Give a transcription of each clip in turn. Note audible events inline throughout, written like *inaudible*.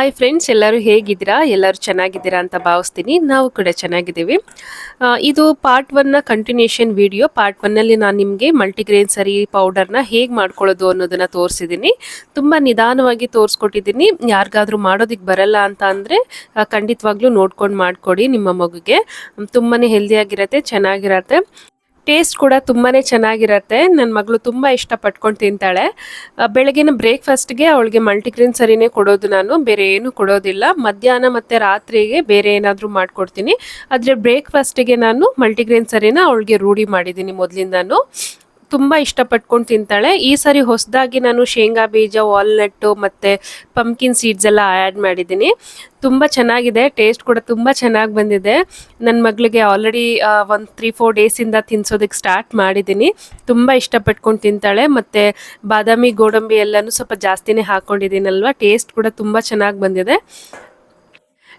Hi friends ಎಲ್ಲರೂ ಹೇಗಿದ್ದೀರಾ? ಎಲ್ಲರೂ ಚೆನ್ನಾಗಿದ್ದೀರಾ ಅಂತ ಭಾವಿಸ್ತೀನಿ. ನಾವು ಕೂಡ ಚೆನ್ನಾಗಿದ್ದೀವಿ. ಇದು ಪಾರ್ಟ್ ಒನ್ನ ಕಂಟಿನ್ಯೂಷನ್ ವಿಡಿಯೋ ಪಾರ್ಟ್ ಒನ್ನಲ್ಲಿ ನಾನು ನಿಮಗೆ ಮಲ್ಟಿಗ್ರೇನ್ ಸರಿ ಪೌಡರ್ನ ಹೇಗೆ ಮಾಡ್ಕೊಳ್ಳೋದು ಅನ್ನೋದನ್ನು ತೋರಿಸಿದ್ದೀನಿ. ತುಂಬ ನಿಧಾನವಾಗಿ ತೋರಿಸ್ಕೊಟ್ಟಿದ್ದೀನಿ. ಯಾರಿಗಾದ್ರೂ ಮಾಡೋದಕ್ಕೆ ಬರಲ್ಲ ಅಂತ ಅಂದರೆ ಖಂಡಿತವಾಗ್ಲೂ ನೋಡ್ಕೊಂಡು ಮಾಡಿಕೊಡಿ ನಿಮ್ಮ ಮಗುಗೆ. ತುಂಬಾ ಹೆಲ್ದಿಯಾಗಿರತ್ತೆ ಚೆನ್ನಾಗಿರತ್ತೆ. ಟೇಸ್ಟ್ ಕೂಡ ತುಂಬಾ ಚೆನ್ನಾಗಿರತ್ತೆ. ನನ್ನ ಮಗಳು ತುಂಬ ಇಷ್ಟಪಟ್ಕೊಂಡು ತಿಂತಾಳೆ. ಬೆಳಗಿನ ಬ್ರೇಕ್ಫಾಸ್ಟ್ಗೆ ಅವಳಿಗೆ ಮಲ್ಟಿಗ್ರೇನ್ ಸರಿನೇ ಕೊಡೋದು ನಾನು. ಬೇರೆ ಏನು ಕೊಡೋದಿಲ್ಲ. ಮಧ್ಯಾಹ್ನ ಮತ್ತು ರಾತ್ರಿಗೆ ಬೇರೆ ಏನಾದರೂ ಮಾಡಿಕೊಡ್ತೀನಿ. ಆದರೆ ಬ್ರೇಕ್ಫಾಸ್ಟಿಗೆ ನಾನು ಮಲ್ಟಿಗ್ರೇನ್ ಸರಿನ ಅವಳಿಗೆ ರೂಢಿ ಮಾಡಿದ್ದೀನಿ ಮೊದಲಿಂದಾನು. ತುಂಬ ಇಷ್ಟಪಟ್ಕೊಂಡು ತಿಂತಾಳೆ. ಈ ಸರಿ ಹೊಸದಾಗಿ ನಾನು ಶೇಂಗಾ ಬೀಜ ವಾಲ್ನಟ್ಟು ಮತ್ತು ಪಂಪ್ಕಿನ್ ಸೀಡ್ಸ್ ಎಲ್ಲ ಆ್ಯಡ್ ಮಾಡಿದ್ದೀನಿ. ತುಂಬ ಚೆನ್ನಾಗಿದೆ ಟೇಸ್ಟ್ ಕೂಡ ತುಂಬ ಚೆನ್ನಾಗಿ ಬಂದಿದೆ. ನನ್ನ ಮಗಳಿಗೆ ಆಲ್ರೆಡಿ ಒಂದು ತ್ರೀ ಫೋರ್ ಡೇಸಿಂದ ತಿನ್ಸೋದಕ್ಕೆ ಸ್ಟಾರ್ಟ್ ಮಾಡಿದ್ದೀನಿ. ತುಂಬ ಇಷ್ಟಪಟ್ಕೊಂಡು ತಿಂತಾಳೆ. ಮತ್ತು ಬಾದಾಮಿ, ಗೋಡಂಬಿ ಎಲ್ಲನೂ ಸ್ವಲ್ಪ ಜಾಸ್ತಿನೇ ಹಾಕ್ಕೊಂಡಿದ್ದೀನಲ್ವ ಟೇಸ್ಟ್ ಕೂಡ ತುಂಬ ಚೆನ್ನಾಗಿ ಬಂದಿದೆ.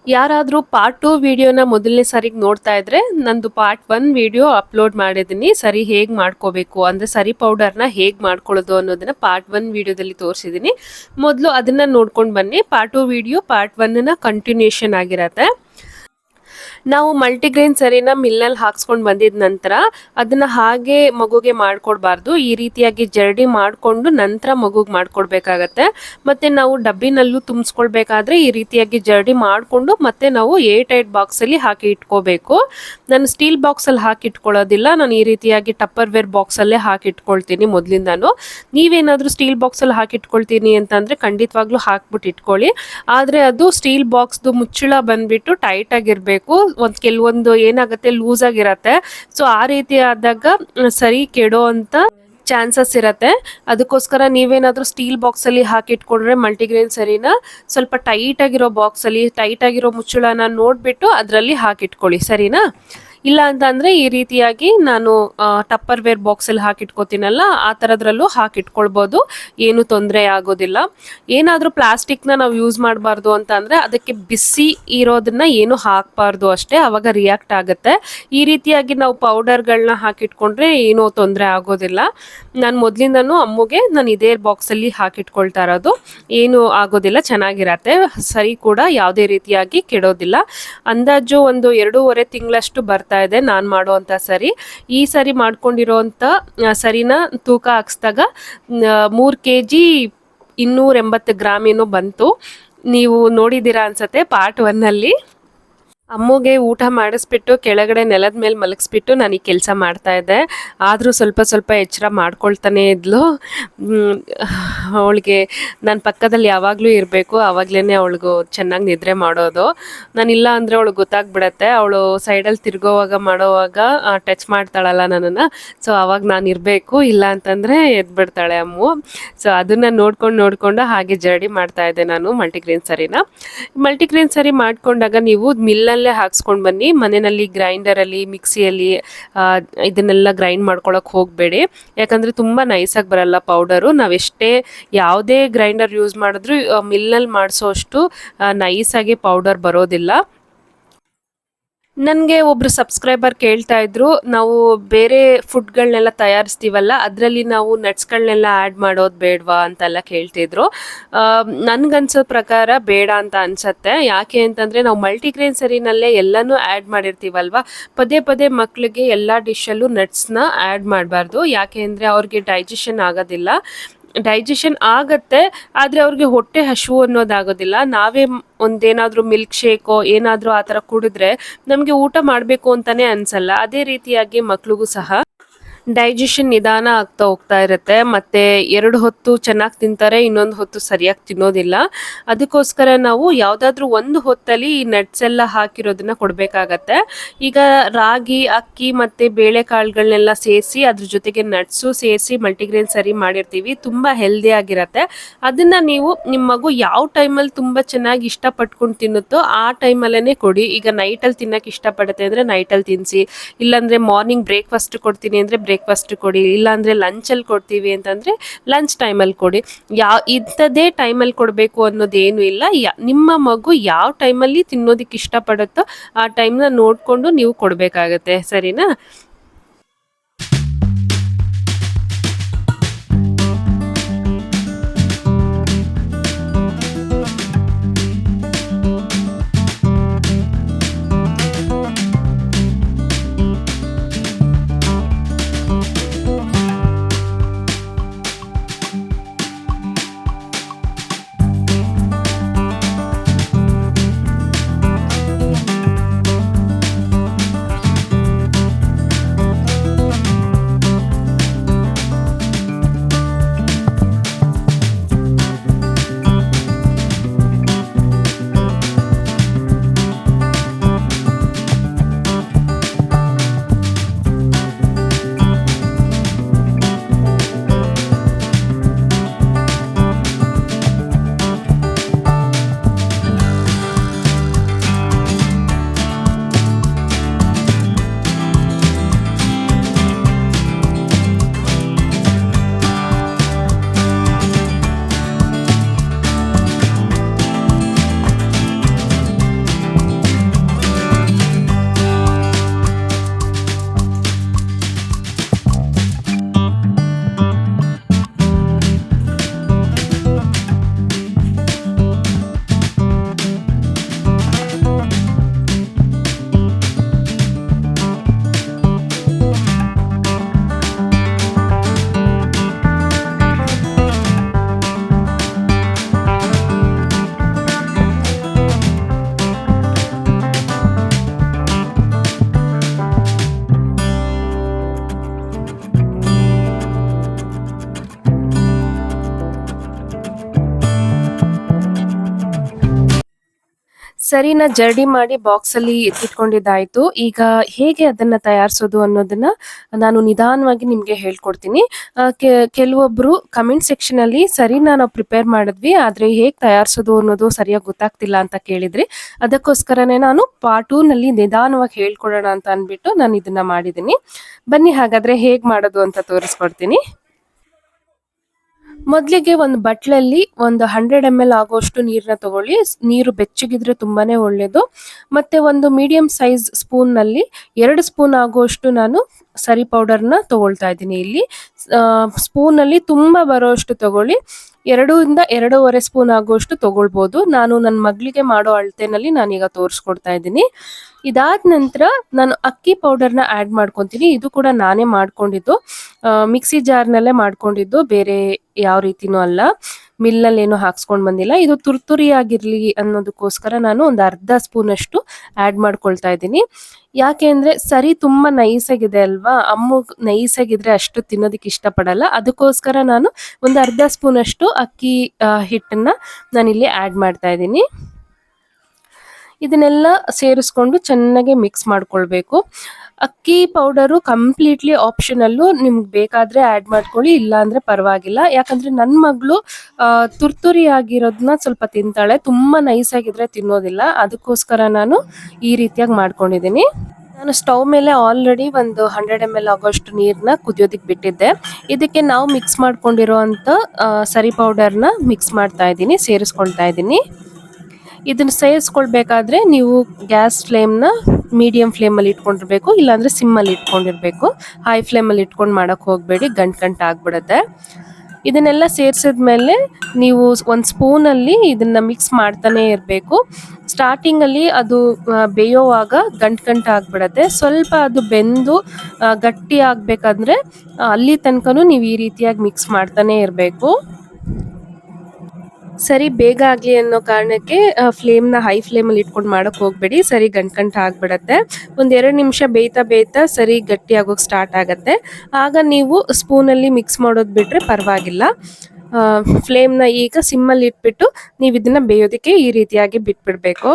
ಯಾರಾದರೂ ಪಾರ್ಟ್ ಟು ವಿಡಿಯೋನ ಮೊದಲನೇ ಸರಿಗೆ ನೋಡ್ತಾ ಇದ್ರೆ ನಂದು ಪಾರ್ಟ್ ಒನ್ ವಿಡಿಯೋ ಅಪ್ಲೋಡ್ ಮಾಡಿದ್ದೀನಿ. ಸರಿ ಹೇಗೆ ಮಾಡ್ಕೋಬೇಕು, ಅಂದರೆ ಸರಿ ಪೌಡರ್ನ ಹೇಗೆ ಮಾಡ್ಕೊಳ್ಳೋದು ಅನ್ನೋದನ್ನ ಪಾರ್ಟ್ ಒನ್ ವಿಡಿಯೋದಲ್ಲಿ ತೋರಿಸಿದ್ದೀನಿ. ಮೊದಲು ಅದನ್ನು ನೋಡ್ಕೊಂಡು ಬನ್ನಿ. ಪಾರ್ಟ್ ಟು ವಿಡಿಯೋ ಪಾರ್ಟ್ ಒನ್ನ ಕಂಟಿನ್ಯೂಷನ್ ಆಗಿರತ್ತೆ. ನಾವು ಮಲ್ಟಿಗ್ರೇನ್ ಸರಿನ ಮಿಲ್ನಲ್ಲಿ ಹಾಕ್ಸ್ಕೊಂಡು ಬಂದಿದ ನಂತರ ಅದನ್ನ ಹಾಗೆ ಮಗುಗೆ ಮಾಡಿಕೊಡ್ಬಾರ್ದು. ಈ ರೀತಿಯಾಗಿ ಜರಡಿ ಮಾಡಿಕೊಂಡು ನಂತರ ಮಗುಗೆ ಮಾಡಿಕೊಡ್ಬೇಕಾಗತ್ತೆ. ಮತ್ತೆ ನಾವು ಡಬ್ಬಿನಲ್ಲೂ ತುಂಬಿಸ್ಕೊಳ್ಬೇಕಾದ್ರೆ ಈ ರೀತಿಯಾಗಿ ಜರಡಿ ಮಾಡಿಕೊಂಡು ಮತ್ತೆ ನಾವು ಏಟ್ ಏಟ್ ಬಾಕ್ಸಲ್ಲಿ ಹಾಕಿ ಇಟ್ಕೋಬೇಕು. ನಾನು ಸ್ಟೀಲ್ ಬಾಕ್ಸಲ್ಲಿ ಹಾಕಿ ಇಟ್ಕೊಳ್ಳೋದಿಲ್ಲ. ನಾನು ಈ ರೀತಿಯಾಗಿ ಟಪ್ಪರ್ ವೇರ್ ಬಾಕ್ಸಲ್ಲೇ ಹಾಕಿ ಇಟ್ಕೊಳ್ತೀನಿ ಮೊದಲಿಂದಾನು. ನೀವೇನಾದರೂ ಸ್ಟೀಲ್ ಬಾಕ್ಸಲ್ಲಿ ಹಾಕಿ ಇಟ್ಕೊಳ್ತೀನಿ ಅಂತಂದರೆ ಖಂಡಿತವಾಗ್ಲೂ ಹಾಕ್ಬಿಟ್ಟು ಇಟ್ಕೊಳ್ಳಿ. ಆದರೆ ಅದು ಸ್ಟೀಲ್ ಬಾಕ್ಸ್ದು ಮುಚ್ಚಳ ಬಂದ್ಬಿಟ್ಟು ಟೈಟ್ ಆಗಿರಬೇಕು. ಒಂದು ಕೆಲವೊಂದು ಏನಾಗುತ್ತೆ ಲೂಸ್ ಆಗಿರತ್ತೆ. ಸೊ ಆ ರೀತಿ ಆದಾಗ ಸರಿ ಕೆಡೋ ಅಂತ ಚಾನ್ಸಸ್ ಇರತ್ತೆ. ಅದಕ್ಕೋಸ್ಕರ ನೀವೇನಾದರೂ ಸ್ಟೀಲ್ ಬಾಕ್ಸಲ್ಲಿ ಹಾಕಿಟ್ಕೊಂಡ್ರೆ ಮಲ್ಟಿಗ್ರೇನ್ ಸರಿನ ಸ್ವಲ್ಪ ಟೈಟ್ ಆಗಿರೋ ಬಾಕ್ಸಲ್ಲಿ ಟೈಟ್ ಆಗಿರೋ ಮುಚ್ಚಳನ ನೋಡಿಬಿಟ್ಟು ಅದರಲ್ಲಿ ಹಾಕಿಟ್ಕೊಳ್ಳಿ, ಸರಿನಾ? ಇಲ್ಲ ಅಂತ ಈ ರೀತಿಯಾಗಿ ನಾನು ಟಪ್ಪರ್ ವೇರ್ ಬಾಕ್ಸಲ್ಲಿ ಹಾಕಿಟ್ಕೋತೀನಲ್ಲ, ಆ ಥರದ್ರಲ್ಲೂ ಹಾಕಿಟ್ಕೊಳ್ಬೋದು. ಏನು ತೊಂದರೆ ಆಗೋದಿಲ್ಲ. ಏನಾದರೂ ಪ್ಲಾಸ್ಟಿಕ್ನ ನಾವು ಯೂಸ್ ಮಾಡಬಾರ್ದು ಅಂತ ಅಂದರೆ ಅದಕ್ಕೆ ಬಿಸಿ ಇರೋದನ್ನ ಏನು ಹಾಕಬಾರ್ದು ಅಷ್ಟೇ, ಅವಾಗ ರಿಯಾಕ್ಟ್ ಆಗುತ್ತೆ. ಈ ರೀತಿಯಾಗಿ ನಾವು ಪೌಡರ್ಗಳನ್ನ ಹಾಕಿಟ್ಕೊಂಡ್ರೆ ಏನೂ ತೊಂದರೆ ಆಗೋದಿಲ್ಲ. ನಾನು ಮೊದಲಿಂದನೂ ಅಮ್ಮಗೆ ನಾನು ಇದೇ ಬಾಕ್ಸಲ್ಲಿ ಹಾಕಿಟ್ಕೊಳ್ತಾ ಇರೋದು. ಏನು ಆಗೋದಿಲ್ಲ, ಚೆನ್ನಾಗಿರತ್ತೆ. ಸರಿ ಕೂಡ ಯಾವುದೇ ರೀತಿಯಾಗಿ ಕೆಡೋದಿಲ್ಲ. ಅಂದಾಜು ಒಂದು ಎರಡೂವರೆ ತಿಂಗಳಷ್ಟು ಬರ್ತಾ ಇದೆ, ನಾನು ಮಾಡುವಂಥ ಸರಿ. ಈ ಸರಿ ಮಾಡ್ಕೊಂಡಿರೋವಂಥ ಸರಿನ ತೂಕ ಹಾಕ್ಸ್ದಾಗ ಮೂರು ಕೆ ಜಿ ಇನ್ನೂರ ಎಂಬತ್ತು ಗ್ರಾಮ್ ಏನೋ ಬಂತು. ನೀವು ನೋಡಿದ್ದೀರಾ ಅನ್ಸತ್ತೆ ಪಾರ್ಟ್ ಒನ್ನಲ್ಲಿ ಅಮ್ಮಗೆ ಊಟ ಮಾಡಿಸ್ಬಿಟ್ಟು ಕೆಳಗಡೆ ನೆಲದ ಮೇಲೆ ಮಲಗಿಸ್ಬಿಟ್ಟು ನಾನು ಈ ಕೆಲಸ ಮಾಡ್ತಾ ಇದ್ದೆ. ಆದರೂ ಸ್ವಲ್ಪ ಸ್ವಲ್ಪ ಎಚ್ಚರ ಮಾಡ್ಕೊಳ್ತಾನೆ ಇದ್ಲು. ಅವಳಿಗೆ ನನ್ನ ಪಕ್ಕದಲ್ಲಿ ಯಾವಾಗಲೂ ಇರಬೇಕು. ಆವಾಗಲೇ ಅವಳಿಗೂ ಚೆನ್ನಾಗಿ ನಿದ್ರೆ ಮಾಡೋದು. ನಾನಿಲ್ಲ ಅಂದರೆ ಅವಳು ಗೊತ್ತಾಗ್ಬಿಡತ್ತೆ. ಅವಳು ಸೈಡಲ್ಲಿ ತಿರ್ಗೋವಾಗ ಮಾಡೋವಾಗ ಟಚ್ ಮಾಡ್ತಾಳಲ್ಲ ನನ್ನನ್ನು. ಸೊ ಆವಾಗ ನಾನು ಇರಬೇಕು. ಇಲ್ಲ ಅಂತಂದರೆ ಎದ್ಬಿಡ್ತಾಳೆ ಅಮ್ಮು. ಸೊ ಅದನ್ನು ನೋಡ್ಕೊಂಡು ನೋಡಿಕೊಂಡು ಹಾಗೆ ಜರ್ಡಿ ಮಾಡ್ತಾ ಇದ್ದೆ ನಾನು ಮಲ್ಟಿಗ್ರೇನ್ ಸರಿನ. ಮಲ್ಟಿಗ್ರೇನ್ ಸರಿ ಮಾಡಿಕೊಂಡಾಗ ನೀವು ಮಿಲ್ಲಲ್ಲೇ ಹಾಕ್ಸ್ಕೊಂಡು ಬನ್ನಿ. ಮನೆಯಲ್ಲಿ ಗ್ರೈಂಡರಲ್ಲಿ ಮಿಕ್ಸಿಯಲ್ಲಿ ಇದನ್ನೆಲ್ಲ ಗ್ರೈಂಡ್ ಮಾಡ್ಕೊಳಕ್ಕೆ ಹೋಗಬೇಡಿ. ಯಾಕಂದರೆ ತುಂಬ ನೈಸಾಗಿ ಬರಲ್ಲ ಪೌಡರು ನಾವೆಷ್ಟೇ ಯಾವುದೇ ಗ್ರೈಂಡರ್ ಯೂಸ್ ಮಾಡಿದ್ರೂ ಮಿಲ್ನಲ್ಲಿ ಮಾಡಿಸೋ ಅಷ್ಟು ನೈಸಾಗಿ ಪೌಡರ್ ಬರೋದಿಲ್ಲ. ನನಗೆ ಒಬ್ರು ಸಬ್ಸ್ಕ್ರೈಬರ್ ಕೇಳ್ತಾ ಇದ್ರು, ನಾವು ಬೇರೆ ಫುಡ್ಗಳನ್ನೆಲ್ಲ ತಯಾರಿಸ್ತೀವಲ್ಲ, ಅದರಲ್ಲಿ ನಾವು ನಟ್ಸ್ಗಳನ್ನೆಲ್ಲ ಆ್ಯಡ್ ಮಾಡೋದು ಬೇಡವಾ ಅಂತೆಲ್ಲ ಕೇಳ್ತಿದ್ರು. ನನಗನ್ಸೋ ಪ್ರಕಾರ ಬೇಡ ಅಂತ ಅನ್ಸತ್ತೆ. ಯಾಕೆ ಅಂತಂದರೆ ನಾವು ಮಲ್ಟಿಗ್ರೇನ್ ಸರಿನಲ್ಲೇ ಎಲ್ಲನೂ ಆ್ಯಡ್ ಮಾಡಿರ್ತೀವಲ್ವ? ಪದೇ ಪದೇ ಮಕ್ಕಳಿಗೆ ಎಲ್ಲ ಡಿಶಲ್ಲೂ ನಟ್ಸ್ನ ಆ್ಯಡ್ ಮಾಡಬಾರ್ದು. ಯಾಕೆ ಅಂದರೆ ಅವ್ರಿಗೆ ಡೈಜೆಷನ್ ಆಗೋದಿಲ್ಲ. ಡೈಜೆಷನ್ ಆಗತ್ತೆ, ಆದರೆ ಅವ್ರಿಗೆ ಹೊಟ್ಟೆ ಹಸಿವು ಅನ್ನೋದಾಗೋದಿಲ್ಲ. ನಾವೇ ಒಂದೇನಾದರೂ ಮಿಲ್ಕ್ ಶೇಕೋ ಏನಾದರೂ ಆ ಥರ ಕುಡಿದ್ರೆ ನಮಗೆ ಊಟ ಮಾಡಬೇಕು ಅಂತಾನೆ ಅನ್ಸಲ್ಲ. ಅದೇ ರೀತಿಯಾಗಿ ಮಕ್ಳಿಗೂ ಸಹ. ಡೈಜೆಷನ್ ನಿಧಾನ ಆಗ್ತಾ ಹೋಗ್ತಾ ಇರುತ್ತೆ. ಮತ್ತೆ ಎರಡು ಹೊತ್ತು ಚೆನ್ನಾಗಿ ತಿಂತಾರೆ, ಇನ್ನೊಂದು ಹೊತ್ತು ಸರಿಯಾಗಿ ತಿನ್ನೋದಿಲ್ಲ. ಅದಕ್ಕೋಸ್ಕರ ನಾವು ಯಾವುದಾದ್ರೂ ಒಂದು ಹೊತ್ತಲ್ಲಿ ಈ ನಟ್ಸ್ ಎಲ್ಲ ಹಾಕಿರೋದನ್ನ ಕೊಡಬೇಕಾಗತ್ತೆ. ಈಗ ರಾಗಿ, ಅಕ್ಕಿ ಮತ್ತೆ ಬೇಳೆಕಾಳುಗಳನ್ನೆಲ್ಲ ಸೇರಿಸಿ ಅದ್ರ ಜೊತೆಗೆ ನಟ್ಸು ಸೇರಿಸಿ ಮಲ್ಟಿಗ್ರೇನ್ ಸರಿ ಮಾಡಿರ್ತೀವಿ. ತುಂಬ ಹೆಲ್ದಿ ಆಗಿರತ್ತೆ. ಅದನ್ನ ನೀವು ನಿಮ್ಮ ಮಗು ಯಾವ ಟೈಮಲ್ಲಿ ತುಂಬ ಚೆನ್ನಾಗಿ ಇಷ್ಟಪಟ್ಕೊಂಡು ತಿನ್ನುತ್ತೋ ಆ ಟೈಮಲ್ಲೇ ಕೊಡಿ. ಈಗ ನೈಟಲ್ಲಿ ತಿನ್ನಕ್ಕೆ ಇಷ್ಟಪಡುತ್ತೆ ಅಂದರೆ ನೈಟಲ್ಲಿ ತಿನ್ನಿಸಿ ಇಲ್ಲಾಂದರೆ ಮಾರ್ನಿಂಗ್ ಬ್ರೇಕ್ಫಾಸ್ಟ್ ಕೊಡ್ತೀನಿ ಅಂದರೆ ಬ್ರೇಕ್ಫಾಸ್ಟ್ ಕೊಡಿ, ಇಲ್ಲಾಂದರೆ ಲಂಚಲ್ಲಿ ಕೊಡ್ತೀವಿ ಅಂತಂದರೆ ಲಂಚ್ ಟೈಮಲ್ಲಿ ಕೊಡಿ. ಯಾವ ಇಂಥದ್ದೇ ಟೈಮಲ್ಲಿ ಕೊಡಬೇಕು ಅನ್ನೋದೇನು ಇಲ್ಲ. ಯಾ- ನಿಮ್ಮ ಮಗು ಯಾವ ಟೈಮಲ್ಲಿ ತಿನ್ನೋದಕ್ಕೆ ಇಷ್ಟಪಡುತ್ತೋ ಆ ಟೈಮ್ನ ನೋಡಿಕೊಂಡು ನೀವು ಕೊಡಬೇಕಾಗತ್ತೆ. ಸರಿನಾ? ಸರಿನ ಜರ್ಡಿ ಮಾಡಿ ಬಾಕ್ಸ್ ಅಲ್ಲಿ ಎತ್ತಿಟ್ಕೊಂಡಿದ್ದಾಯ್ತು ಈಗ ಹೇಗೆ ಅದನ್ನ ತಯಾರಿಸೋದು ಅನ್ನೋದನ್ನ ನಾನು ನಿಧಾನವಾಗಿ ನಿಮ್ಗೆ ಹೇಳ್ಕೊಡ್ತೀನಿ. ಕೆಲವೊಬ್ರು ಕಮೆಂಟ್ ಸೆಕ್ಷನ್ ಅಲ್ಲಿ ಸರಿನಾ ನಾವು ಪ್ರಿಪೇರ್ ಮಾಡಿದ್ವಿ, ಆದ್ರೆ ಹೇಗೆ ತಯಾರಿಸೋದು ಅನ್ನೋದು ಸರಿಯಾಗಿ ಗೊತ್ತಾಗ್ತಿಲ್ಲ ಅಂತ ಕೇಳಿದ್ರಿ. ಅದಕ್ಕೋಸ್ಕರನೇ ನಾನು ಪಾರ್ಟ್ ಟೂ ನಲ್ಲಿ ನಿಧಾನವಾಗಿ ಹೇಳ್ಕೊಡೋಣ ಅಂತ ಅನ್ಬಿಟ್ಟು ನಾನು ಇದನ್ನ ಮಾಡಿದ್ದೀನಿ. ಬನ್ನಿ ಹಾಗಾದ್ರೆ ಹೇಗೆ ಮಾಡೋದು ಅಂತ ತೋರಿಸ್ಕೊಡ್ತೀನಿ. ಮೊದಲಿಗೆ ಒಂದು ಬಟ್ಲಲ್ಲಿ ಒಂದು ಹಂಡ್ರೆಡ್ ಎಂ ಎಲ್ ಆಗೋಷ್ಟು ನೀರನ್ನ ತಗೊಳ್ಳಿ. ನೀರು ಬೆಚ್ಚಗಿದ್ರೆ ತುಂಬಾನೇ ಒಳ್ಳೆಯದು ಮತ್ತೆ ಒಂದು ಮೀಡಿಯಂ ಸೈಜ್ ಸ್ಪೂನ್ನಲ್ಲಿ ಎರಡು ಸ್ಪೂನ್ ಆಗುವಷ್ಟು ನಾನು ಸರಿ ಪೌಡರ್ನ ತಗೊಳ್ತಾ ಇದ್ದೀನಿ ಇಲ್ಲಿ. ಸ್ಪೂನ್ ಅಲ್ಲಿ ತುಂಬಾ ಬರೋಷ್ಟು ತಗೊಳ್ಳಿ. ಎರಡರಿಂದ ಎರಡೂವರೆ ಸ್ಪೂನ್ ಆಗುವಷ್ಟು ತಗೊಳ್ಬೋದು. ನಾನು ನನ್ನ ಮಗಳಿಗೆ ಮಾಡೋ ಅಳತೆನಲ್ಲಿ ನಾನೀಗ ತೋರಿಸ್ಕೊಡ್ತಾ ಇದ್ದೀನಿ. ಇದಾದ ನಂತರ ನಾನು ಅಕ್ಕಿ ಪೌಡರ್ನ ಆ್ಯಡ್ ಮಾಡ್ಕೊತೀನಿ. ಇದು ಕೂಡ ನಾನೇ ಮಾಡ್ಕೊಂಡಿದ್ದು. ಮಿಕ್ಸಿ ಜಾರ್ನಲ್ಲೇ ಮಾಡ್ಕೊಂಡಿದ್ದು. ಬೇರೆ ಯಾವ ರೀತಿನೂ ಅಲ್ಲ. ಮಿಲ್ನಲ್ಲಿ ಏನು ಹಾಕ್ಸ್ಕೊಂಡು ಬಂದಿಲ್ಲ. ಇದು ತುರ್ತುರಿ ಆಗಿರಲಿ ಅನ್ನೋದಕ್ಕೋಸ್ಕರ ನಾನು ಒಂದು ಅರ್ಧ ಸ್ಪೂನಷ್ಟು ಆ್ಯಡ್ ಮಾಡ್ಕೊಳ್ತಾ ಇದ್ದೀನಿ. ಯಾಕೆ ಅಂದರೆ ಸರಿ ತುಂಬ ನೈಸಾಗಿದೆ ಅಲ್ವಾ? ಅಮ್ಮು ನೈಸಾಗಿದ್ರೆ ಅಷ್ಟು ತಿನ್ನೋದಕ್ಕೆ ಇಷ್ಟಪಡಲ್ಲ. ಅದಕ್ಕೋಸ್ಕರ ನಾನು ಒಂದು ಅರ್ಧ ಸ್ಪೂನಷ್ಟು ಅಕ್ಕಿ ಹಿಟ್ಟನ್ನ ನಾನಿಲ್ಲಿ ಆ್ಯಡ್ ಮಾಡ್ತಾ ಇದ್ದೀನಿ. ಇದನ್ನೆಲ್ಲ ಸೇರಿಸ್ಕೊಂಡು ಚೆನ್ನಾಗಿ ಮಿಕ್ಸ್ ಮಾಡ್ಕೊಳ್ಬೇಕು. ಅಕ್ಕಿ ಪೌಡರು ಕಂಪ್ಲೀಟ್ಲಿ ಆಪ್ಷನಲ್ಲು ನಿಮ್ಗೆ ಬೇಕಾದ್ರೆ ಆ್ಯಡ್ ಮಾಡ್ಕೊಳ್ಳಿ ಇಲ್ಲ ಪರವಾಗಿಲ್ಲ. ಯಾಕಂದ್ರೆ ನನ್ನ ಮಗಳು ತುರ್ತುರಿ ಆಗಿರೋದನ್ನ ಸ್ವಲ್ಪ ತಿಂತಾಳೆ. ತುಂಬಾ ನೈಸಾಗಿದ್ರೆ ತಿನ್ನೋದಿಲ್ಲ. ಅದಕ್ಕೋಸ್ಕರ ನಾನು ಈ ರೀತಿಯಾಗಿ ಮಾಡ್ಕೊಂಡಿದ್ದೀನಿ. ನಾನು ಸ್ಟವ್ ಮೇಲೆ ಆಲ್ರೆಡಿ ಒಂದು ಹಂಡ್ರೆಡ್ ಎಂ ಎಲ್ ಆಗೋಷ್ಟು ನೀರನ್ನ ಕುದಿಯೋದಕ್ಕೆ ಬಿಟ್ಟಿದ್ದೆ. ಇದಕ್ಕೆ ನಾವು ಮಿಕ್ಸ್ ಮಾಡ್ಕೊಂಡಿರೋ ಅಂಥ ಸರಿ ಪೌಡರ್ನ ಮಿಕ್ಸ್ ಮಾಡ್ತಾ ಇದ್ದೀನಿ, ಸೇರಿಸ್ಕೊಳ್ತಾ ಇದ್ದೀನಿ. ಇದನ್ನ ಸೇರಿಸ್ಕೊಳ್ಬೇಕಾದ್ರೆ ನೀವು ಗ್ಯಾಸ್ ಫ್ಲೇಮ್ನ ಮೀಡಿಯಂ ಫ್ಲೇಮಲ್ಲಿ ಇಟ್ಕೊಂಡಿರ್ಬೇಕು, ಇಲ್ಲಾಂದರೆ ಸಿಮ್ಮಲ್ಲಿ ಇಟ್ಕೊಂಡಿರ್ಬೇಕು. ಹೈ ಫ್ಲೇಮಲ್ಲಿ ಇಟ್ಕೊಂಡು ಮಾಡೋಕ್ಕೆ ಹೋಗಬೇಡಿ, ಗಂಟು ಗಂಟು ಆಗ್ಬಿಡುತ್ತೆ. ಇದನ್ನೆಲ್ಲ ಸೇರಿಸಿದ್ಮೇಲೆ ನೀವು ಒಂದು ಸ್ಪೂನಲ್ಲಿ ಇದನ್ನ ಮಿಕ್ಸ್ ಮಾಡ್ತಾನೆ ಇರಬೇಕು. ಸ್ಟಾರ್ಟಿಂಗಲ್ಲಿ ಅದು ಬೇಯೋವಾಗ ಗಂಟು ಗಂಟು ಆಗ್ಬಿಡತ್ತೆ. ಸ್ವಲ್ಪ ಅದು ಬೆಂದು ಗಟ್ಟಿ ಆಗಬೇಕಂದ್ರೆ, ಅಲ್ಲಿ ತನಕನೂ ನೀವು ಈ ರೀತಿಯಾಗಿ ಮಿಕ್ಸ್ ಮಾಡ್ತಾನೆ ಇರಬೇಕು. ಸರಿ, ಬೇಗ ಆಗಲಿ ಅನ್ನೋ ಕಾರಣಕ್ಕೆ ಫ್ಲೇಮ್ನ ಹೈ ಫ್ಲೇಮಲ್ಲಿ ಇಟ್ಕೊಂಡು ಮಾಡೋಕೆ ಹೋಗಬೇಡಿ. ಸರಿ ಗಂಟು ಗಂಟು ಆಗಿಬಿಡತ್ತೆ. ಒಂದು ಎರಡು ನಿಮಿಷ ಬೇಯ್ತಾ ಬೇಯ್ತಾ ಸರಿ ಗಟ್ಟಿ ಆಗೋಕೆ ಸ್ಟಾರ್ಟ್ ಆಗುತ್ತೆ. ಆಗ ನೀವು ಸ್ಪೂನಲ್ಲಿ ಮಿಕ್ಸ್ ಮಾಡೋದು ಬಿಟ್ಟರೆ ಪರವಾಗಿಲ್ಲ. ಫ್ಲೇಮ್ನ ಈಗ ಸಿಮ್ಮಲ್ಲಿ ಇಟ್ಬಿಟ್ಟು ನೀವು ಇದನ್ನ ಬೇಯೋದಕ್ಕೆ ಈ ರೀತಿಯಾಗಿ ಬಿಟ್ಬಿಡ್ಬೇಕು.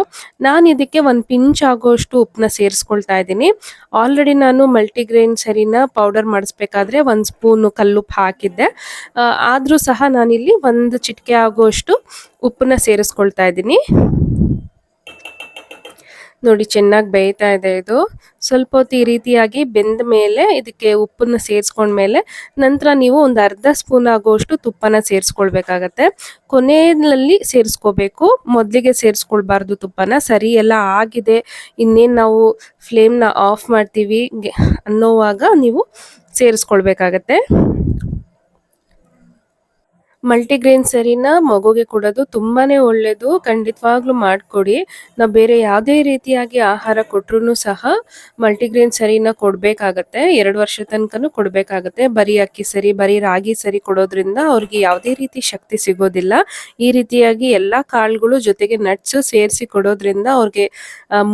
ನಾನು ಇದಕ್ಕೆ ಒಂದು ಪಿಂಚ್ ಆಗೋಷ್ಟು ಉಪ್ಪನ್ನ ಸೇರಿಸ್ಕೊಳ್ತಾ ಇದ್ದೀನಿ. ಆಲ್ರೆಡಿ ನಾನು ಮಲ್ಟಿಗ್ರೇನ್ ಸರಿನ ಪೌಡರ್ ಮಾಡಿಸ್ಬೇಕಾದ್ರೆ ಒಂದು ಸ್ಪೂನು ಕಲ್ಲುಪ್ಪು ಹಾಕಿದ್ದೆ. ಆದ್ರೂ ಸಹ ನಾನಿಲ್ಲಿ ಒಂದು ಚಿಟಿಕೆ ಆಗೋಷ್ಟು ಉಪ್ಪನ್ನ ಸೇರಿಸ್ಕೊಳ್ತಾ ಇದ್ದೀನಿ. ನೋಡಿ ಚೆನ್ನಾಗಿ ಬೇಯ್ತಾ ಇದೆ ಇದು. ಸ್ವಲ್ಪ ಹೊತ್ತು ಈ ರೀತಿಯಾಗಿ ಬೆಂದ ಮೇಲೆ ಇದಕ್ಕೆ ಉಪ್ಪನ್ನು ಸೇರಿಸ್ಕೊಂಡ್ಮೇಲೆ ನಂತರ ನೀವು ಒಂದು ಅರ್ಧ ಸ್ಪೂನ್ ಆಗುವಷ್ಟು ತುಪ್ಪನ ಸೇರಿಸ್ಕೊಳ್ಬೇಕಾಗತ್ತೆ. ಕೊನೆಯಲ್ಲಿ ಸೇರಿಸ್ಕೋಬೇಕು. ಮೊದಲಿಗೆ ಸೇರಿಸ್ಕೊಳ್ಬಾರ್ದು ತುಪ್ಪನ. ಸರಿ, ಎಲ್ಲ ಆಗಿದೆ. ಇನ್ನೇನು ನಾವು ಫ್ಲೇಮ್ನ ಆಫ್ ಮಾಡ್ತೀವಿ. ಅನ್ನೋವಾಗ ನೀವು ಸೇರಿಸ್ಕೊಳ್ಬೇಕಾಗತ್ತೆ. ಮಲ್ಟಿಗ್ರೇನ್ ಸರಿನ ಮಗುಗೆ ಕೊಡೋದು ತುಂಬಾನೇ ಒಳ್ಳೇದು. ಖಂಡಿತವಾಗ್ಲೂ ಮಾಡಿಕೊಡಿ. ನಾವು ಬೇರೆ ಯಾವುದೇ ರೀತಿಯಾಗಿ ಆಹಾರ ಕೊಟ್ರು ಸಹ ಮಲ್ಟಿಗ್ರೇನ್ ಸರಿನ ಕೊಡಬೇಕಾಗತ್ತೆ. ಎರಡು ವರ್ಷ ತನಕನೂ ಕೊಡಬೇಕಾಗತ್ತೆ. ಬರೀ ಅಕ್ಕಿ ಸರಿ, ಬರೀ ರಾಗಿ ಸರಿ ಕೊಡೋದ್ರಿಂದ ಅವ್ರಿಗೆ ಯಾವುದೇ ರೀತಿ ಶಕ್ತಿ ಸಿಗೋದಿಲ್ಲ. ಈ ರೀತಿಯಾಗಿ ಎಲ್ಲ ಕಾಳುಗಳು ಜೊತೆಗೆ ನಟ್ಸ್ ಸೇರಿಸಿ ಕೊಡೋದ್ರಿಂದ ಅವ್ರಿಗೆ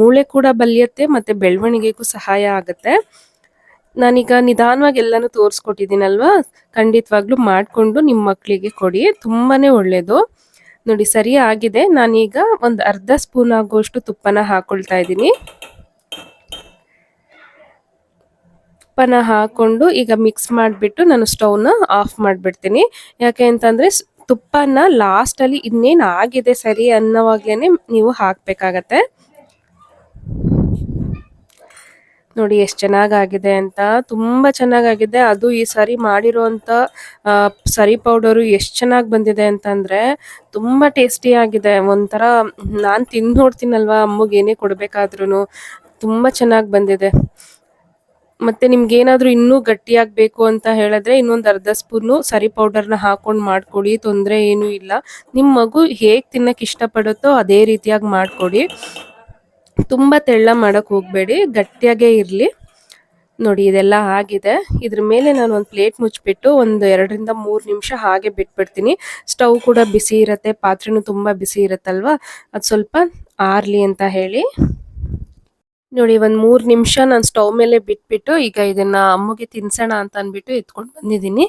ಮೂಳೆ ಕೂಡ ಬಲಿಯತ್ತೆ ಮತ್ತೆ ಬೆಳವಣಿಗೆಗೂ ಸಹಾಯ ಆಗುತ್ತೆ. ನಾನೀಗ ನಿಧಾನವಾಗಿ ಎಲ್ಲಾನು ತೋರಿಸ್ಕೊಟ್ಟಿದ್ದೀನಲ್ವಾ? ಖಂಡಿತವಾಗ್ಲೂ ಮಾಡ್ಕೊಂಡು ನಿಮ್ಮ ಮಕ್ಕಳಿಗೆ ಕೊಡಿ. ತುಂಬಾನೇ ಒಳ್ಳೇದು. ನೋಡಿ, ಸರಿ ಆಗಿದೆ. ನಾನೀಗ ಒಂದು ಅರ್ಧ ಸ್ಪೂನ್ ಆಗುವಷ್ಟು ತುಪ್ಪನ ಹಾಕೊಳ್ತಾ ಇದ್ದೀನಿ. ತುಪ್ಪನ ಹಾಕೊಂಡು ಈಗ ಮಿಕ್ಸ್ ಮಾಡಿಬಿಟ್ಟು ನಾನು ಸ್ಟವ್ನ ಆಫ್ ಮಾಡಿಬಿಡ್ತೀನಿ. ಯಾಕೆ ಅಂತಂದ್ರೆ ತುಪ್ಪನ ಲಾಸ್ಟಲ್ಲಿ ಇನ್ನೇನು ಆಗಿದೆ ಸರಿ ಅನ್ನೋವಾಗ್ಲೇ ನೀವು ಹಾಕ್ಬೇಕಾಗತ್ತೆ. ನೋಡಿ ಎಷ್ಟು ಚೆನ್ನಾಗಾಗಿದೆ ಅಂತ, ತುಂಬಾ ಚೆನ್ನಾಗಾಗಿದೆ. ಅದು ಈ ಸರಿ ಮಾಡಿರೋಂಥ ಸರಿ ಪೌಡರು ಎಷ್ಟು ಚೆನ್ನಾಗಿ ಬಂದಿದೆ ಅಂತಂದ್ರೆ ತುಂಬಾ ಟೇಸ್ಟಿ ಆಗಿದೆ. ಒಂಥರ ನಾನು ತಿಂದು ನೋಡ್ತೀನಲ್ವಾ, ಅಮ್ಮಗೆ ಏನೇ ಕೊಡ್ಬೇಕಾದ್ರೂ ತುಂಬಾ ಚೆನ್ನಾಗಿ ಬಂದಿದೆ. ಮತ್ತೆ ನಿಮ್ಗೆ ಏನಾದರೂ ಇನ್ನೂ ಗಟ್ಟಿಯಾಗಬೇಕು ಅಂತ ಹೇಳಿದ್ರೆ ಇನ್ನೊಂದು ಅರ್ಧ ಸ್ಪೂನು ಸರಿ ಪೌಡರ್ನ ಹಾಕೊಂಡು ಮಾಡ್ಕೊಡಿ, ತೊಂದರೆ ಏನೂ ಇಲ್ಲ. ನಿಮ್ಮ ಮಗು ಹೇಗೆ ತಿನ್ನಕ್ಕೆ ಇಷ್ಟಪಡುತ್ತೋ ಅದೇ ರೀತಿಯಾಗಿ ಮಾಡ್ಕೊಡಿ. ತುಂಬಾ ತೆಳ್ಳ ಮಾಡಕ್ ಹೋಗಬೇಡಿ, ಗಟ್ಟಿಯಾಗೇ ಇರಲಿ. ನೋಡಿ, ಇದೆಲ್ಲ ಆಗಿದೆ. ಇದ್ರ ಮೇಲೆ ನಾನು ಒಂದು ಪ್ಲೇಟ್ ಮುಚ್ಚಿಬಿಟ್ಟು ಒಂದು ಎರಡರಿಂದ ಮೂರು ನಿಮಿಷ ಹಾಗೆ ಬಿಟ್ಬಿಡ್ತೀನಿ. ಸ್ಟವ್ ಕೂಡ ಬಿಸಿ ಇರುತ್ತೆ, ಪಾತ್ರೆನೂ ತುಂಬಾ ಬಿಸಿ ಇರುತ್ತಲ್ವಾ? ಅದು ಸ್ವಲ್ಪ ಆರ್ಲಿ ಅಂತ ಹೇಳಿ. ನೋಡಿ, ಒಂದು ಮೂರು ನಿಮಿಷ ನಾನು ಸ್ಟವ್ ಮೇಲೆ ಬಿಟ್ಬಿಟ್ಟು ಈಗ ಇದನ್ನ ಅಮ್ಮಗೆ ತಿನ್ಸೋಣ ಅಂತ ಅನ್ಬಿಟ್ಟು ಎತ್ಕೊಂಡು ಬಂದಿದ್ದೀನಿ.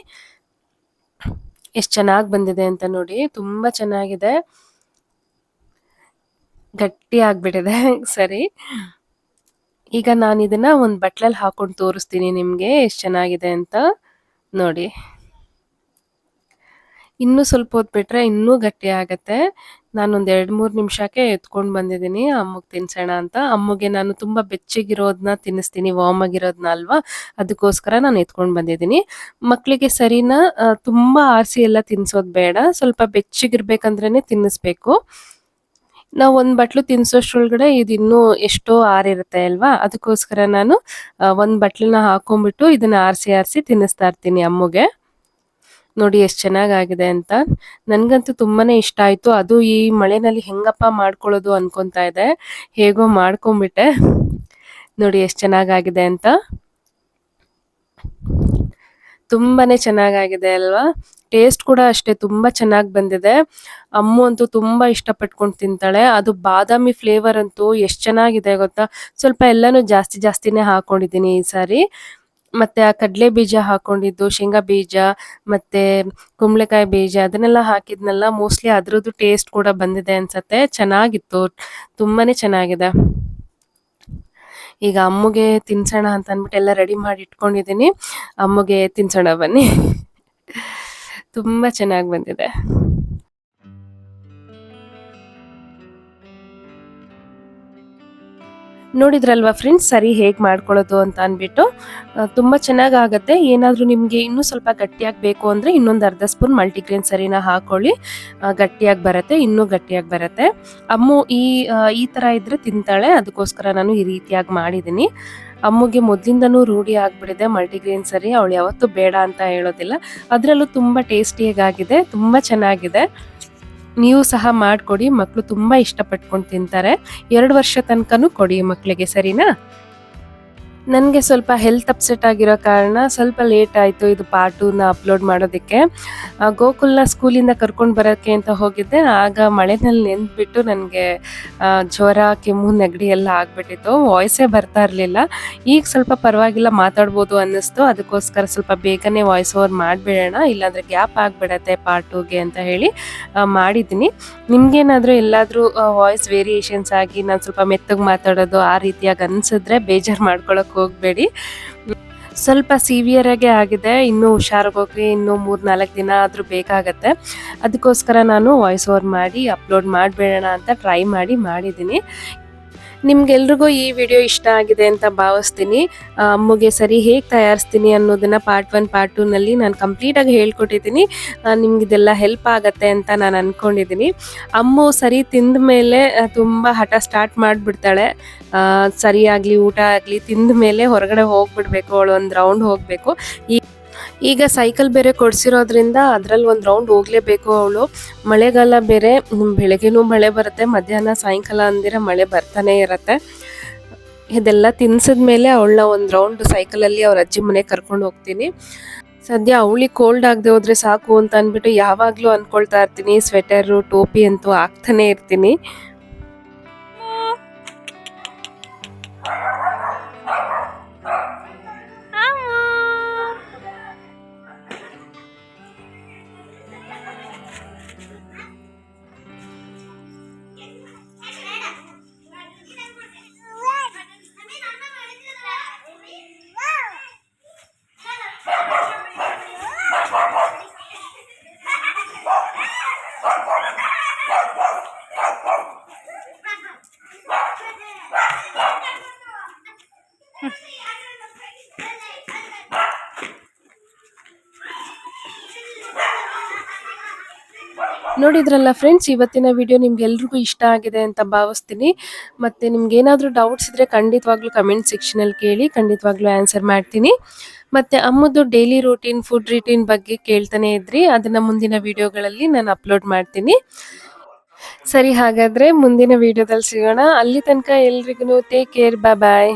ಎಷ್ಟು ಚೆನ್ನಾಗಿ ಬಂದಿದೆ ಅಂತ ನೋಡಿ, ತುಂಬಾ ಚೆನ್ನಾಗಿದೆ. ಗಟ್ಟಿ ಆಗ್ಬಿಟ್ಟಿದೆ *laughs* ಸರಿ. ಈಗ ನಾನು ಇದನ್ನ ಒಂದು ಬಟ್ಲಲ್ಲಿ ಹಾಕೊಂಡು ತೋರಿಸ್ತೀನಿ ನಿಮಗೆ ಎಷ್ಟು ಚೆನ್ನಾಗಿದೆ ಅಂತ. ನೋಡಿ. ಇನ್ನೂ ಸ್ವಲ್ಪ ಹೊತ್ತು ಬಿಟ್ರೆ ಇನ್ನೂ ಗಟ್ಟಿ ಆಗತ್ತೆ. ನಾನೊಂದು ಎರಡು ಮೂರು ನಿಮಿಷಕ್ಕೆ ಎತ್ಕೊಂಡು ಬಂದಿದ್ದೀನಿ. ಅಮ್ಮಗೆ ತಿನ್ಸೋಣ ಅಂತ. ಅಮ್ಮಗೆ ನಾನು ತುಂಬ ಬೆಚ್ಚಗಿರೋದನ್ನ ತಿನ್ನಿಸ್ತೀನಿ ವಾಮ್ ಆಗಿರೋದನ್ನ ಅಲ್ವಾ? ಅದಕ್ಕೋಸ್ಕರ ನಾನು ಎತ್ಕೊಂಡು ಬಂದಿದ್ದೀನಿ. ಮಕ್ಕಳಿಗೆ ಸರಿನಾ? ತುಂಬ ಆರಿಸಿ ಎಲ್ಲ ತಿನ್ಸೋದು ಬೇಡ. ಸ್ವಲ್ಪ ಬೆಚ್ಚಗಿರ್ಬೇಕಂದ್ರೇ ತಿನ್ನಿಸ್ಬೇಕು. ನಾವು ಒಂದು ಬಟ್ಲು ತಿನ್ಸೋಷ್ಟ್ರೊಳಗಡೆ ಇದು ಇನ್ನೂ ಎಷ್ಟೋ ಆರಿರುತ್ತೆ ಅಲ್ವಾ? ಅದಕ್ಕೋಸ್ಕರ ನಾನು ಒಂದು ಬಟ್ಲನ್ನ ಹಾಕೊಂಡ್ಬಿಟ್ಟು ಇದನ್ನ ಆರಿಸಿ ಆರಿಸಿ ತಿನ್ನಿಸ್ತಾ ಇರ್ತೀನಿ ಅಮ್ಮಗೆ. ನೋಡಿ ಎಷ್ಟು ಚೆನ್ನಾಗಾಗಿದೆ ಅಂತ. ನನಗಂತೂ ತುಂಬಾನೇ ಇಷ್ಟ ಆಯ್ತು. ಅದು ಈ ಮಳೆನಲ್ಲಿ ಹೆಂಗಪ್ಪ ಮಾಡ್ಕೊಳ್ಳೋದು ಅನ್ಕೊಂತಾ ಇದೆ. ಹೇಗೋ ಮಾಡ್ಕೊಂಬಿಟ್ಟೆ. ನೋಡಿ ಎಷ್ಟು ಚೆನ್ನಾಗಾಗಿದೆ ಅಂತ. ತುಂಬಾನೇ ಚೆನ್ನಾಗಾಗಿದೆ ಅಲ್ವಾ? ಟೇಸ್ಟ್ ಕೂಡ ಅಷ್ಟೇ ತುಂಬಾ ಚೆನ್ನಾಗಿ ಬಂದಿದೆ. ಅಮ್ಮು ಅಂತೂ ತುಂಬಾ ಇಷ್ಟಪಟ್ಕೊಂಡು ತಿಂತಾಳೆ. ಅದು ಬಾದಾಮಿ ಫ್ಲೇವರ್ ಅಂತೂ ಎಷ್ಟು ಚೆನ್ನಾಗಿದೆ ಗೊತ್ತಾ? ಸ್ವಲ್ಪ ಎಲ್ಲಾನು ಜಾಸ್ತಿ ಜಾಸ್ತಿನೇ ಹಾಕೊಂಡಿದ್ದೀನಿ ಈ ಸಾರಿ. ಮತ್ತೆ ಆ ಕಡಲೆ ಬೀಜ ಹಾಕೊಂಡಿದ್ದು, ಶೇಂಗಾ ಬೀಜ, ಮತ್ತೆ ಕುಂಬಳಕಾಯಿ ಬೀಜ, ಅದನ್ನೆಲ್ಲ ಹಾಕಿದ್ನಲ್ಲ ಮೋಸ್ಟ್ಲಿ ಅದ್ರದ್ದು ಟೇಸ್ಟ್ ಕೂಡ ಬಂದಿದೆ ಅನ್ಸತ್ತೆ. ಚೆನ್ನಾಗಿತ್ತು. ತುಂಬಾನೇ ಚೆನ್ನಾಗಿದೆ. ಈಗ ಅಮ್ಮಗೆ ತಿನ್ಸೋಣ ಅಂತ ಅಂದ್ಬಿಟ್ಟು ಎಲ್ಲ ರೆಡಿ ಮಾಡಿ ಇಟ್ಕೊಂಡಿದ್ದೀನಿ. ಅಮ್ಮಗೆ ತಿನ್ಸೋಣ ಬನ್ನಿ. ತುಂಬಾ ಚೆನ್ನಾಗಿ ಬಂದಿದೆ. ನೋಡಿದ್ರಲ್ವಾ ಫ್ರೆಂಡ್ಸ್, ಸರಿ ಹೇಗೆ ಮಾಡ್ಕೊಳ್ಳೋದು ಅಂತ ಅಂದ್ಬಿಟ್ಟು? ತುಂಬ ಚೆನ್ನಾಗಿ ಆಗುತ್ತೆ. ಏನಾದರೂ ನಿಮಗೆ ಇನ್ನೂ ಸ್ವಲ್ಪ ಗಟ್ಟಿಯಾಗಿ ಬೇಕು ಅಂದರೆ ಇನ್ನೊಂದು ಅರ್ಧ ಸ್ಪೂನ್ ಮಲ್ಟಿಗ್ರೇನ್ ಸರಿನ ಹಾಕೊಳ್ಳಿ. ಗಟ್ಟಿಯಾಗಿ ಬರುತ್ತೆ, ಇನ್ನೂ ಗಟ್ಟಿಯಾಗಿ ಬರುತ್ತೆ. ಅಮ್ಮು ಈ ಈ ಥರ ಇದ್ರೆ ತಿಂತಾಳೆ. ಅದಕ್ಕೋಸ್ಕರ ನಾನು ಈ ರೀತಿಯಾಗಿ ಮಾಡಿದ್ದೀನಿ. ಅಮ್ಮಗೆ ಮೊದಲಿಂದನೂ ರೂಢಿ ಆಗಿಬಿಟ್ಟಿದೆ ಮಲ್ಟಿಗ್ರೇನ್ ಸರಿ, ಅವಳು ಯಾವತ್ತೂ ಬೇಡ ಅಂತ ಹೇಳೋದಿಲ್ಲ. ಅದರಲ್ಲೂ ತುಂಬ ಟೇಸ್ಟಿಯಾಗಿದೆ ತುಂಬ ಚೆನ್ನಾಗಿದೆ. ನೀವು ಸಹ ಮಾಡಿಕೊಡಿ ಮಕ್ಕಳು ತುಂಬ ಇಷ್ಟಪಟ್ಕೊಂಡು ತಿಂತಾರೆ. ಎರಡು ವರ್ಷ ತನಕನೂ ಕೊಡಿ ಮಕ್ಕಳಿಗೆ ಸರಿನಾ? ನನಗೆ ಸ್ವಲ್ಪ ಹೆಲ್ತ್ ಅಪ್ಸೆಟ್ ಆಗಿರೋ ಕಾರಣ ಸ್ವಲ್ಪ ಲೇಟ್ ಆಯಿತು ಇದು ಪಾರ್ಟೂನ ಟೂನ ಅಪ್ಲೋಡ್ ಮಾಡೋದಕ್ಕೆ. ಗೋಕುಲ್ನ ಸ್ಕೂಲಿಂದ ಕರ್ಕೊಂಡು ಬರೋಕ್ಕೆ ಅಂತ ಹೋಗಿದ್ದೆ. ಆಗ ಮಳೆನಲ್ಲಿ ನೆಂದ್ಬಿಟ್ಟು ನನಗೆ ಜ್ವರ, ಕೆಮ್ಮು, ನೆಗಡಿ ಎಲ್ಲ ಆಗಿಬಿಟ್ಟಿತ್ತು. ವಾಯ್ಸೇ ಬರ್ತಾ ಇರಲಿಲ್ಲ. ಈಗ ಸ್ವಲ್ಪ ಪರವಾಗಿಲ್ಲ ಮಾತಾಡ್ಬೋದು ಅನ್ನಿಸ್ತು. ಅದಕ್ಕೋಸ್ಕರ ಸ್ವಲ್ಪ ಬೇಗನೆ ವಾಯ್ಸ್ ಓವರ್ ಮಾಡಿಬಿಡೋಣ. ಇಲ್ಲಾಂದರೆ ಗ್ಯಾಪ್ ಆಗಿಬಿಡತ್ತೆ ಪಾರ್ಟೂಗೆ ಅಂತ ಹೇಳಿ ಮಾಡಿದ್ದೀನಿ. ನಿಮಗೇನಾದರೂ ಎಲ್ಲಾದರೂ ವಾಯ್ಸ್ ವೇರಿಯೇಷನ್ಸ್ ಆಗಿ ನಾನು ಸ್ವಲ್ಪ ಮೆತ್ತಗೆ ಮಾತಾಡೋದು ಆ ರೀತಿಯಾಗಿ ಅನಿಸಿದ್ರೆ ಬೇಜಾರು ಮಾಡ್ಕೊಳಕ್ಕೆ ಹೋಗಬೇಡಿ. ಸ್ವಲ್ಪ ಸಿವಿಯರ್ ಆಗೇ ಆಗಿದೆ, ಇನ್ನೂ ಹುಷಾರಾಗೋಕೆ ಇನ್ನೂ ಮೂರು ನಾಲ್ಕು ದಿನ ಆದರೂ ಬೇಕಾಗತ್ತೆ. ಅದಕ್ಕೋಸ್ಕರ ನಾನು ವಾಯ್ಸ್ ಓವರ್ ಮಾಡಿ ಅಪ್ಲೋಡ್ ಮಾಡಿಬಿಡೋಣ ಅಂತ ಟ್ರೈ ಮಾಡಿ ಮಾಡಿದ್ದೀನಿ. ನಿಮ್ಗೆಲ್ರಿಗೂ ಈ ವಿಡಿಯೋ ಇಷ್ಟ ಆಗಿದೆ ಅಂತ ಭಾವಿಸ್ತೀನಿ. ಅಮ್ಮಗೆ ಸರಿ ಹೇಗೆ ತಯಾರಿಸ್ತೀನಿ ಅನ್ನೋದನ್ನ ಪಾರ್ಟ್ ಒನ್ ಪಾರ್ಟ್ ಟೂನಲ್ಲಿ ನಾನು ಕಂಪ್ಲೀಟಾಗಿ ಹೇಳ್ಕೊಟ್ಟಿದ್ದೀನಿ. ನಿಮ್ಗೆ ಇದೆಲ್ಲ ಹೆಲ್ಪ್ ಆಗತ್ತೆ ಅಂತ ನಾನು ಅಂದ್ಕೊಂಡಿದ್ದೀನಿ ಅಮ್ಮು ಸರಿ ತಿಂದ ಮೇಲೆ ತುಂಬ ಹಠ ಸ್ಟಾರ್ಟ್ ಮಾಡಿಬಿಡ್ತಾಳೆ. ಸರಿಯಾಗ್ಲಿ ಊಟ ಆಗಲಿ ತಿಂದ ಮೇಲೆ ಹೊರಗಡೆ ಹೋಗ್ಬಿಡ್ಬೇಕು, ಅವಳು ಒಂದು ರೌಂಡ್ ಹೋಗಬೇಕು. ಈ ಈಗ ಸೈಕಲ್ ಬೇರೆ ಕೊಡಿಸಿರೋದ್ರಿಂದ ಅದ್ರಲ್ಲಿ ಒಂದು ರೌಂಡ್ ಹೋಗ್ಲೇಬೇಕು ಅವಳು. ಮಳೆಗಾಲ ಬೇರೆ ಬೆಳಗ್ಗೆನೂ ಮಳೆ ಬರುತ್ತೆ, ಮಧ್ಯಾಹ್ನ ಸಾಯಂಕಾಲ ಅಂದಿರ ಮಳೆ ಬರ್ತಾನೆ ಇರತ್ತೆ. ಇದೆಲ್ಲ ತಿನ್ಸಿದ ಮೇಲೆ ಅವಳನ್ನ ಒಂದು ರೌಂಡ್ ಸೈಕಲಲ್ಲಿ ಅವ್ರ ಅಜ್ಜಿ ಮನೆಗೆ ಕರ್ಕೊಂಡು ಹೋಗ್ತೀನಿ. ಸದ್ಯ ಅವಳಿಗೆ ಕೋಲ್ಡ್ ಆಗದೆ ಹೋದ್ರೆ ಸಾಕು ಅಂತ ಅಂದ್ಬಿಟ್ಟು ಯಾವಾಗಲೂ ಅಂದ್ಕೊಳ್ತಾ ಇರ್ತೀನಿ ಸ್ವೆಟರು ಟೋಪಿ ಅಂತೂ ಹಾಕ್ತಾನೆ ಇರ್ತೀನಿ. ನೋಡಿದ್ರಲ್ಲ ಫ್ರೆಂಡ್ಸ್ ಇವತ್ತಿನ ವಿಡಿಯೋ ನಿಮ್ಗೆಲ್ರಿಗೂ ಇಷ್ಟ ಆಗಿದೆ ಅಂತ ಭಾವಿಸ್ತೀನಿ. ಮತ್ತೆ ನಿಮ್ಗೆ ಏನಾದರೂ ಡೌಟ್ಸ್ ಇದ್ರೆ ಖಂಡಿತವಾಗ್ಲೂ ಕಮೆಂಟ್ ಸೆಕ್ಷನಲ್ಲಿ ಕೇಳಿ, ಖಂಡಿತವಾಗ್ಲೂ ಆನ್ಸರ್ ಮಾಡ್ತೀನಿ. ಮತ್ತೆ ಅಮ್ಮದು ಡೈಲಿ ರೂಟೀನ್ ಫುಡ್ ರೂಟೀನ್ ಬಗ್ಗೆ ಕೇಳ್ತಾನೆ ಇದ್ರಿ, ಅದನ್ನ ಮುಂದಿನ ವಿಡಿಯೋಗಳಲ್ಲಿ ನಾನು ಅಪ್ಲೋಡ್ ಮಾಡ್ತೀನಿ. ಸರಿ, ಹಾಗಾದ್ರೆ ಮುಂದಿನ ವಿಡಿಯೋದಲ್ಲಿ ಸಿಗೋಣ. ಅಲ್ಲಿ ತನಕ ಎಲ್ರಿಗೂ ಟೇಕ್ ಕೇರ್ ಬಾಯ್